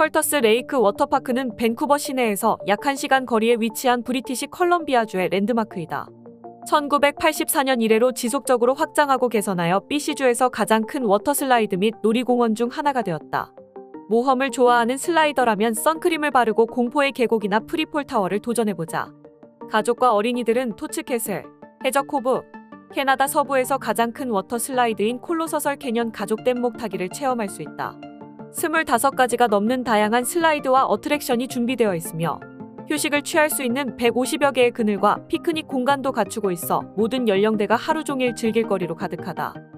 컬터스 레이크 워터파크는 밴쿠버 시내에서 약 1시간 거리에 위치한 브리티시 컬럼비아주의 랜드마크이다. 1984년 이래로 지속적으로 확장하고 개선하여 BC주에서 가장 큰 워터슬라이드 및 놀이공원 중 하나가 되었다. 모험을 좋아하는 슬라이더라면 선크림을 바르고 공포의 계곡이나 프리폴 타워를 도전해보자. 가족과 어린이들은 토츠캐슬, 해저코브, 캐나다 서부에서 가장 큰 워터 슬라이드인 콜로서설 캐년 가족 댐 목 타기를 체험할 수 있다. 25가지가 넘는 다양한 슬라이드와 어트랙션이 준비되어 있으며 휴식을 취할 수 있는 150여 개의 그늘과 피크닉 공간도 갖추고 있어 모든 연령대가 하루 종일 즐길 거리로 가득하다.